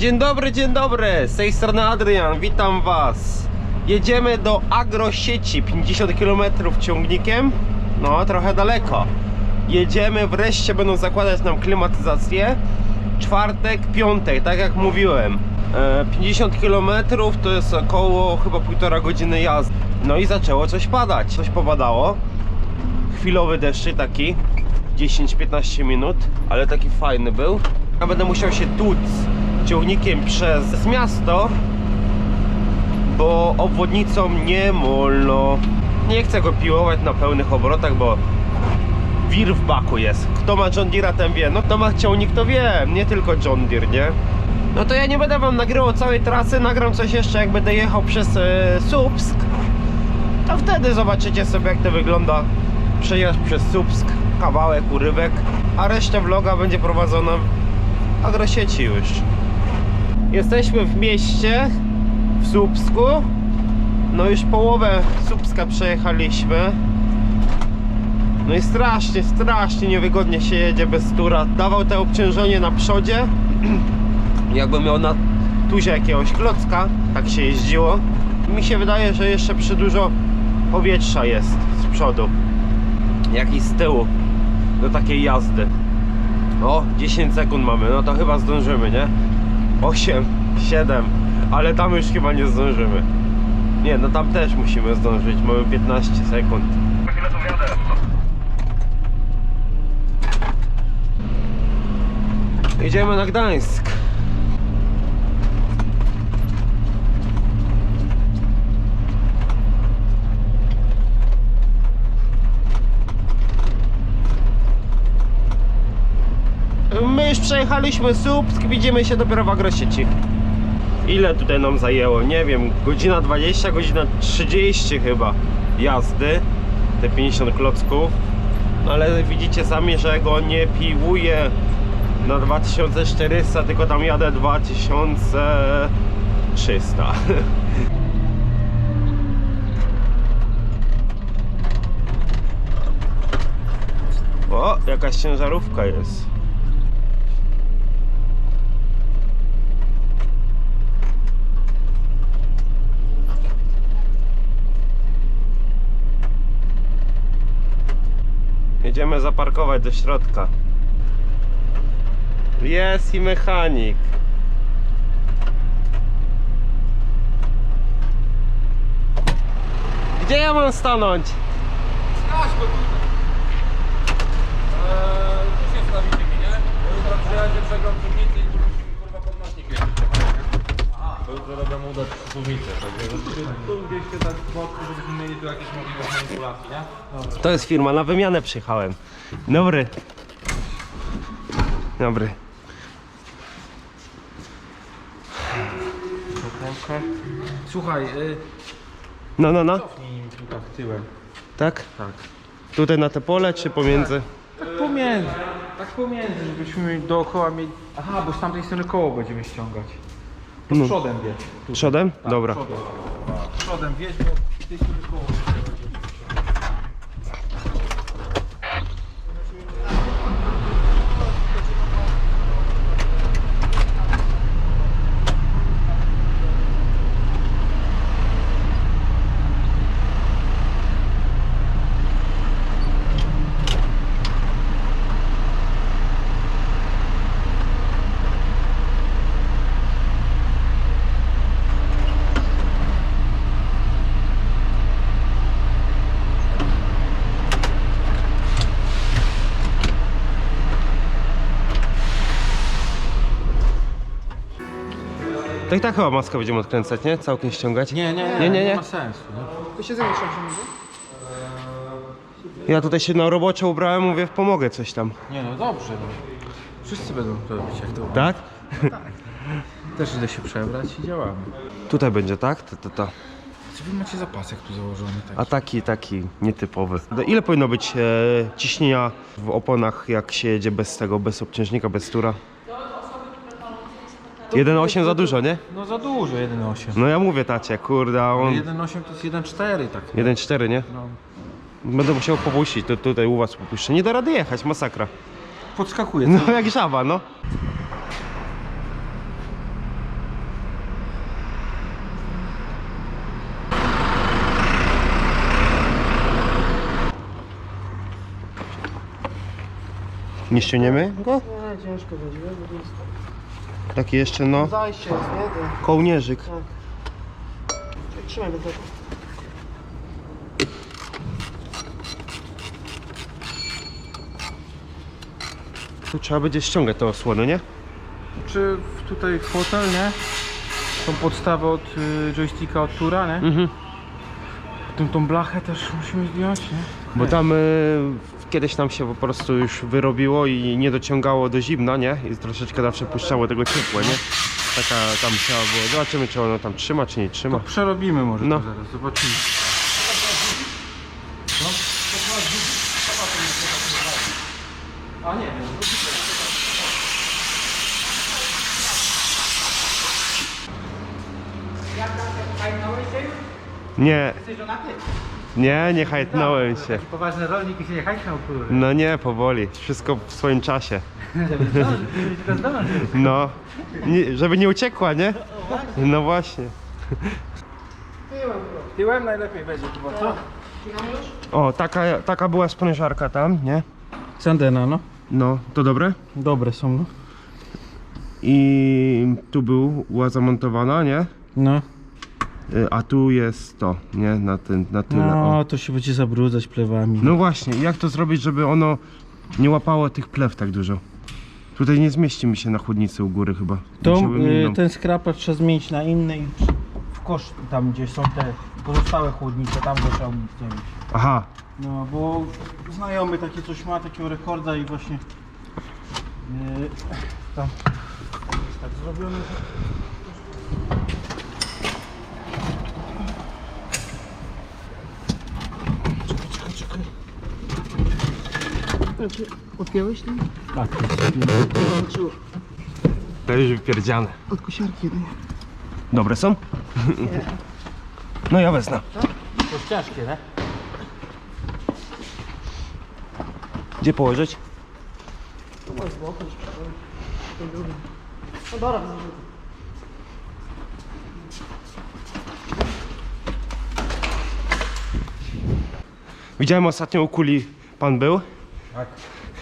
Dzień dobry, dzień dobry, z tej strony Adrian, witam was. Jedziemy do agrosieci, 50 km ciągnikiem. No, trochę daleko. Jedziemy, wreszcie będą zakładać nam klimatyzację. Czwartek, piątek, tak jak mówiłem. E, 50 km to jest około chyba półtora godziny jazdy. No i zaczęło coś padać, coś powadało. Chwilowy deszczyk taki 10-15 minut, ale taki fajny był. Ja będę musiał się tłuc ciągnikiem przez miasto, bo obwodnicą nie wolno. Nie chcę go piłować na pełnych obrotach, bo wir w baku jest. Kto ma John Deere'a, ten wie. No kto ma ciągnik, to wie. Nie tylko John Deere, nie? No to ja nie będę wam nagrywał całej trasy, nagram coś jeszcze jak będę jechał przez e, Słupsk. To wtedy zobaczycie sobie jak to wygląda przejazd przez Słupsk, kawałek, urywek, a reszta vloga będzie prowadzona agrosieci już. Jesteśmy w mieście, w Słupsku. No już połowę Słupska przejechaliśmy. No i strasznie, strasznie niewygodnie się jedzie bez tura. Dawał te obciążenie na przodzie. Jakby miał na tuzie jakiegoś klocka, tak się jeździło. Mi się wydaje, że jeszcze przy dużo powietrza jest z przodu, jak i z tyłu do takiej jazdy. O, 10 sekund mamy, no to chyba zdążymy, nie? 8, 7, ale tam już chyba nie zdążymy. Nie, no tam też musimy zdążyć, mamy 15 sekund. Jedziemy na Gdańsk. My już przejechaliśmy Słupsk, widzimy się dopiero w Agrosieci. Ile tutaj nam zajęło? Nie wiem, godzina 20, godzina 30 chyba jazdy. Te 50 klocków. No ale widzicie sami, że go nie piłuję na 2400, tylko tam jadę 2300. O, jakaś ciężarówka jest. Jedziemy zaparkować do środka. Jest i mechanik. Gdzie ja mam stanąć? Skaź go tutaj. Eee, tu się stawicie nie? Bo jutro przyjadzie przegląd piwnicy i tu kurwa podnośnik jeszcze jutro robią udać suwnicę, także tu gdzieś się z boku, żebyśmy mieli tu jakieś możliwość manipulacji, nie? Dobra. To jest firma, na wymianę przyjechałem. Dobry. Dobry. Słuchaj, y, No, no, no. cofnij tu tak tyłem. Tak? Tak. Tutaj na te pole, czy pomiędzy? Tak pomiędzy, tak pomiędzy, żebyśmy dookoła mieli... Aha, bo z tamtej strony koło będziemy ściągać. No. przodem wiesz. Przodem? Tak, Dobra. Przodem, przodem wieź, bo strony koło To i tak chyba maskę będziemy odkręcać, nie? Całkiem ściągać. Nie, nie, Nie, nie, nie. ma sensu. Nie? To się zamieszam się może? Ja tutaj się na robocze ubrałem, mówię, pomogę coś tam. Nie no dobrze. No. Wszyscy będą to robić jak to. Tak? Też idę się przebrać i działamy. Tutaj będzie, tak? To, to, to. Co wy macie zapasek tu założony? Tak? A taki, taki nietypowy. Do- Ile powinno być e, ciśnienia w oponach, jak się jedzie bez tego, bez obciążnika, bez tura? 1,8 za dużo, nie? No za dużo 1,8. No ja mówię tacie, kurde, a on 1,8 to jest 1,4 tak. 1,4, nie? No. Będę musiał popuścić, to tutaj u was popuszczę. Nie da rady jechać, masakra. Podskakuje. No jak żaba, no. Nie ściągniemy go? Nie, ciężko będzie, bo jest Taki jeszcze no, Zajście jest, nie? To... kołnierzyk. Trzymaj do tego. Tu trzeba będzie ściągać te osłony, nie? Czy w- tutaj fotel, nie? Tą podstawę od y, joysticka od tura, nie? Mhm. Potem tą blachę też musimy zdjąć, nie? Bo tam y, kiedyś nam się po prostu już wyrobiło i nie dociągało do zimna, nie? I troszeczkę zawsze puszczało tego ciepła, nie? Taka tam trzeba było. Zobaczymy czy ono tam trzyma, czy nie To trzyma. przerobimy może No. to zaraz, zobaczymy. A nie wiem. Nie, Jesteś żonaty? Nie, nie hajtnąłem się. Poważny rolnik i się nie hajtnął, kurde. No nie, powoli. Wszystko w swoim czasie. Żeby zdążyć, żeby tylko zdążyć. No, nie, żeby nie uciekła, nie? No właśnie. Tyłem najlepiej będzie chyba, co? O, taka, taka była sprężarka tam, nie? Sandena, no. No, to dobre? Dobre są, no. I tu był, była zamontowana, nie? No, A tu jest to, nie? Na, ten, na tyle. no o. to się będzie zabrudzać plewami. no właśnie, jak to zrobić, żeby ono nie łapało tych plew tak dużo? Tutaj nie zmieści mi się na chłodnicy u góry chyba. To, y, ten skrapacz trzeba zmienić na inny i w kosz tam gdzie są te pozostałe chłodnice, tam go trzeba umiejscowić. Aha, No bo znajomy takie coś ma, takiego rekorda i właśnie yy, tam jest tak zrobione. że- czekaj. Odpiąłeś tam? Tak, Zobaczyło. to już wypierdziane. Od kosiarki jedynie. Dobre są? No ja wezmę. to jest ciężkie, nie? Gdzie położyć? To masz z boku, już przyszedłem. Ten drugi. No dobra, zarzucę. Widziałem ostatnio u kuli pan był. Tak.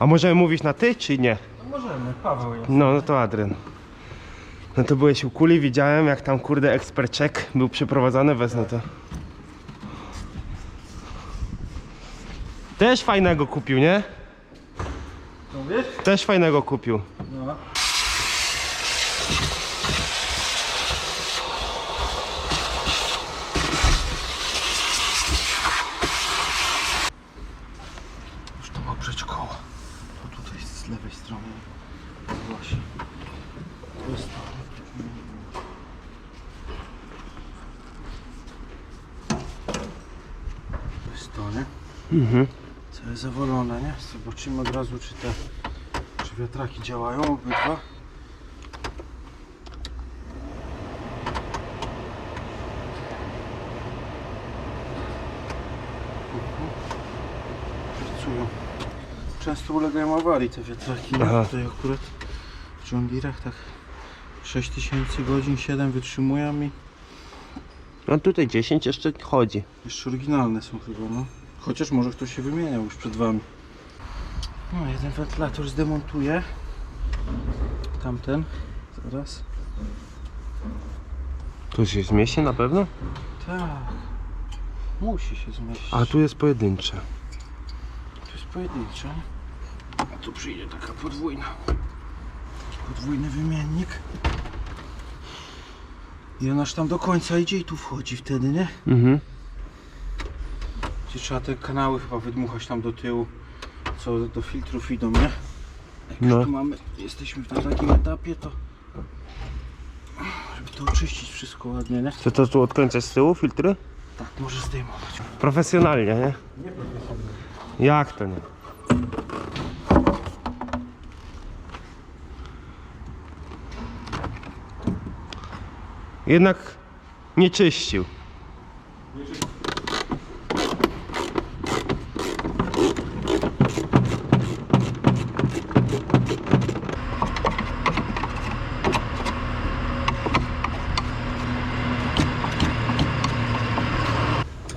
A możemy mówić na ty, czy nie? No możemy, Paweł jest. No, no to Adrian. No to byłeś u kuli, widziałem jak tam kurde ekspert check był przeprowadzany, wezmę to. Też fajnego kupił, nie? Wiesz? Też fajnego kupił. No. Oprzeć koło. To tutaj z lewej strony. Właśnie. To jest to. To jest to, nie? Mhm. Co jest zawolone, nie? Zobaczymy od razu, czy te czy wiatraki działają obydwa. Mhm. Pracują. Często ulegają awarii te wiatraki. Aha. Tutaj akurat w John Deere'ach tak 6000 godzin, 7 wytrzymują i No tutaj 10 jeszcze chodzi. jeszcze oryginalne są chyba, no. Chociaż może ktoś się wymieniał już przed wami. No, jeden wentylator zdemontuję. Tamten. Zaraz. Tu się zmieści na pewno? Tak. Musi się zmieścić. A tu jest pojedyncze. Pojedyncze. A tu przyjdzie taka podwójna. Podwójny wymiennik. I ona aż tam do końca idzie i tu wchodzi wtedy, nie? Mhm. Gdzie trzeba te kanały chyba wydmuchać tam do tyłu, co do filtrów idą, nie? Jak No. już tu mamy, jesteśmy na takim etapie, to żeby to oczyścić wszystko ładnie, nie? Co to tu odkręcać z tyłu filtry? Tak, może zdejmować. Profesjonalnie, nie? Nie profesjonalnie. Jak to nie? Jednak nie czyścił.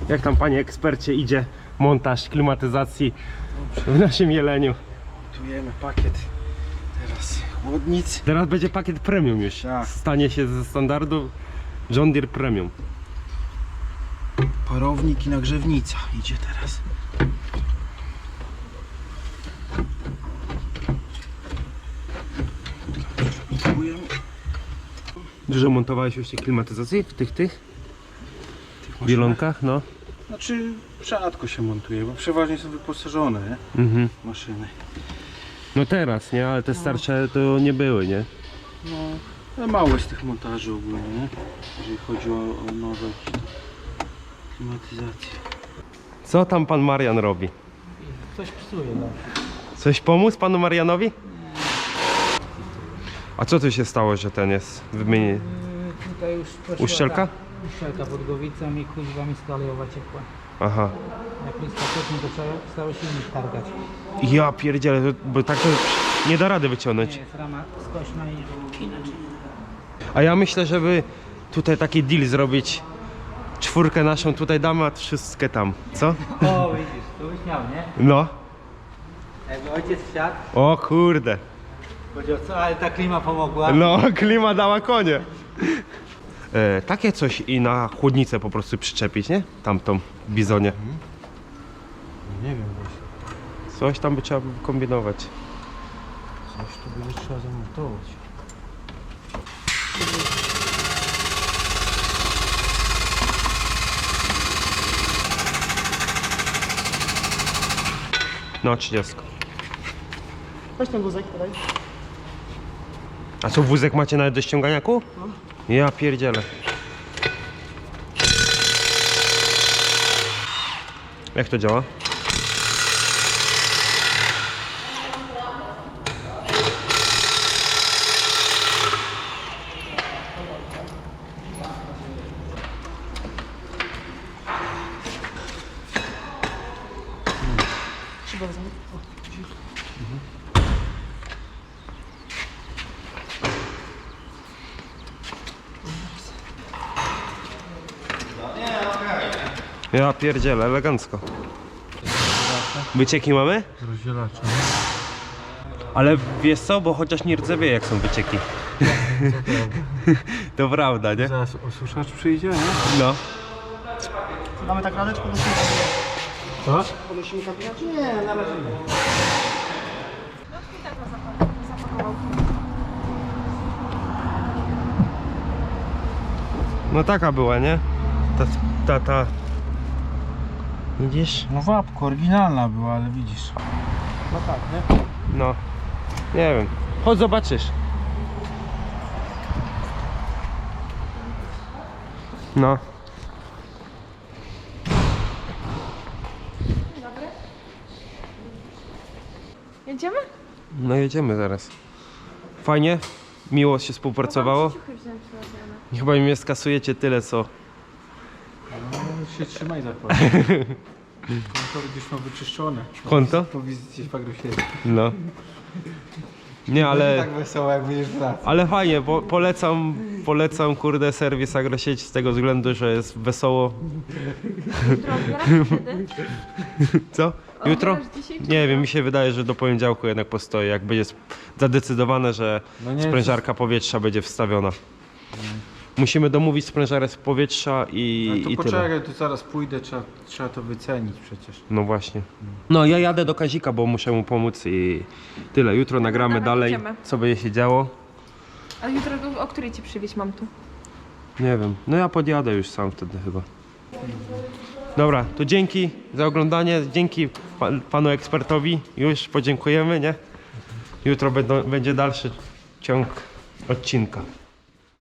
Jak tam panie ekspercie idzie montaż klimatyzacji w naszym jeleniu? Tu Montujemy pakiet teraz chłodnic. Teraz będzie pakiet premium już. Tak. Stanie się ze standardu John Deere Premium. Parownik i nagrzewnica idzie teraz. Dużo montowałeś już klimatyzacji w tych tych tych wielonkach, no. Znaczy rzadko się montuje, bo przeważnie są wyposażone nie? Mhm. maszyny. No teraz, nie? Ale te starsze to nie były, nie? No, ale mało jest tych montaży ogólnie, nie? jeżeli chodzi o, o nowe jakieś tam klimatyzacje. Co tam pan Marian robi? Coś psuje, no. Coś pomóc panu Marianowi? A co tu się stało, że ten jest wymieni... Yy, tutaj już poszła Uszczelka? ta Uszczelka pod głowicą i kuźwa mi skalejowa ciekła. Aha. Jak lista wcześniej to trzeba cały silnik targać. Ja pierdzielę, to- bo tak to nie da rady wyciągnąć. Nie jest rama skośna i inaczej. A ja myślę, żeby tutaj taki deal zrobić. Czwórkę naszą tutaj damy, a wszystkie tam. Co? O, widzisz, tu byś miał, nie? No. Jakby ojciec wsiadł, O kurde. powiedział co, ale ta klima pomogła. No, klima dała konie. E, takie coś i na chłodnicę po prostu przyczepić, nie? Tamtą bizonie. Nie wiem właśnie, Coś tam by trzeba kombinować. coś tu będzie trzeba zamontować. No, 30. Weź ten wózek, podaj. A co, wózek macie nawet do ściągania kół? Ja pierdzielę. Jak to działa? Ja pierdzielę, elegancko. Wycieki mamy? Rozdzielacza. Ale wiesz co, bo chociaż nie rdzewieje jak są wycieki. to prawda, nie? Zaraz osuszacz przyjdzie, nie? No. Mamy tak radę, czy podnosimy kabinę? Co? Podnosimy kabinę? Nie, na razie nie. No taka była, nie? Ta, ta, ta. Widzisz? No wapko, oryginalna była, ale widzisz. No tak, nie? No. Nie wiem. Chodź zobaczysz. No. Jedziemy? No jedziemy zaraz. Fajnie? Miło się współpracowało? Chyba mi skasujecie tyle co. No się trzymaj zakład. Konto będziesz miał wyczyszczone. Konto? Po wizycie w Pagrosie. No. Nie, ale, Tak wesoło jak będziesz wracał. ale fajnie, po, polecam, polecam kurde serwis Agrosieć z tego względu, że jest wesoło. Odbierasz? Co? Jutro? Odbierasz dzisiaj, czy Nie wiem, mi się wydaje, że do poniedziałku jednak postoję, jak będzie sp- zadecydowane, że No nie, sprężarka powietrza będzie wstawiona. Musimy domówić sprężarę z powietrza i, Ale to i tyle. poczekaj, to zaraz pójdę, trzeba, trzeba to wycenić przecież. No właśnie. No ja jadę do Kazika, bo muszę mu pomóc i tyle. Jutro nagramy dobra, dalej, jedziemy. co będzie się działo. A jutro o- o której ci przywieźć mam tu? Nie wiem. No ja podjadę już sam wtedy chyba. Dobra, to dzięki za oglądanie, dzięki pan, panu ekspertowi. Już podziękujemy, nie? Jutro będą, będzie dalszy ciąg odcinka.